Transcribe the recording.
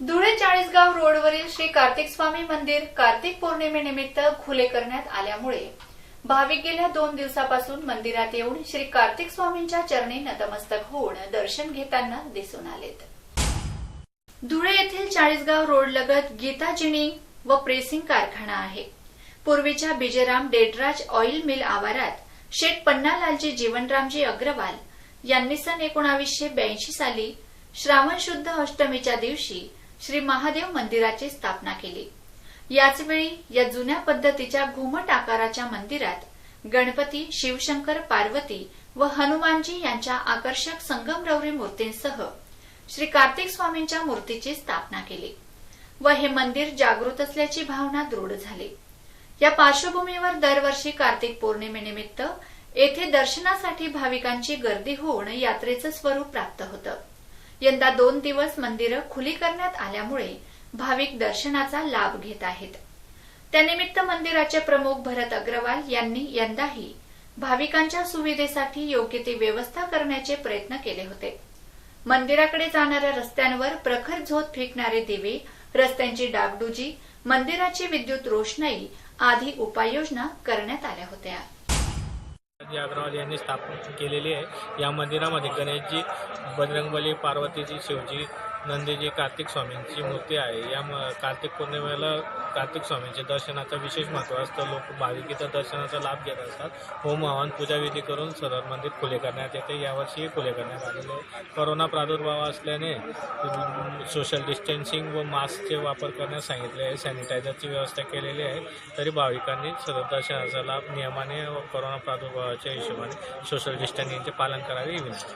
धुळे चाळीसगाव रोडवरील श्री कार्तिक स्वामी मंदिर कार्तिक पौर्णिमेनिमित्त खुले करण्यात आल्यामुळे भाविक गेल्या दोन दिवसापासून मंदिरात येऊन श्री कार्तिक स्वामींच्या चरणी नतमस्तक होऊन दर्शन घेताना दिसून आलेत. धुळे येथील चाळीसगाव रोड लगत गीता जिनिंग व प्रेसिंग कारखाना आहे. पूर्वीच्या बिजेराम डेडराज ऑइल मिल आवारात शेठ पन्नालालजी जीवनरामजी अग्रवाल यांनी सन एकोणावीसशे ब्याऐंशी साली श्रावण शुद्ध अष्टमीच्या दिवशी श्री महादेव मंदिराची स्थापना केली. याचवेळी या जुन्या पद्धतीच्या घुमट आकाराच्या मंदिरात गणपती शिवशंकर पार्वती व हनुमानजी यांच्या आकर्षक संगमरवरी मूर्तींसह श्री कार्तिक स्वामींच्या मूर्तीची स्थापना केली व हे मंदिर जागृत असल्याची भावना दृढ झाली. या पार्श्वभूमीवर दरवर्षी कार्तिक पौर्णिमेनिमित्त येथे दर्शनासाठी भाविकांची गर्दी होऊन यात्रेचं स्वरूप प्राप्त होतं. यंदा दोन दिवस मंदिरं खुली करण्यात आल्यामुळे भाविक दर्शनाचा लाभ घेत आहेत. त्यानिमित्त मंदिराचे प्रमुख भरत अग्रवाल यांनी यंदाही भाविकांच्या सुविधेसाठी योग्य ती व्यवस्था करण्याचे प्रयत्न केले होते. मंदिराकडे जाणाऱ्या रस्त्यांवर प्रखर झोत फेकणारे दिवे रस्त्यांची डागडुजी मंदिराची विद्युत रोषणाई आदी उपाययोजना करण्यात आल्या होत्या. जी अग्रवाल यांनी स्थापना केलेली आहे. या मंदिरामध्ये गणेशजी बजरंगबली पार्वतीजी शिवजी नंदीजी कार्तिक स्वामींची मूर्ती आहे. या म- कार्तिक पौर्णिमेला कार्तिक स्वामींच्या दर्शनाचं विशेष महत्त्व असतं. लोक भाविकीच्या दर्शनाचा लाभ घेत असतात. होम हवन पूजाविधी करून सरळ मंदिर खुले करण्यात येते. यावर्षीही खुले करण्यात आलेले आहे. कोरोना प्रादुर्भाव असल्याने सोशल डिस्टन्सिंग व मास्कचे वापर करण्यास सांगितले आहे. सॅनिटायझरची व्यवस्था केलेली आहे. तरी भाविकांनी सरळ दर्शनाचा लाभ नियमाने व कोरोना प्रादुर्भावाच्या हिशोबाने सोशल डिस्टन्सिंगचे पालन करावे ही विनंती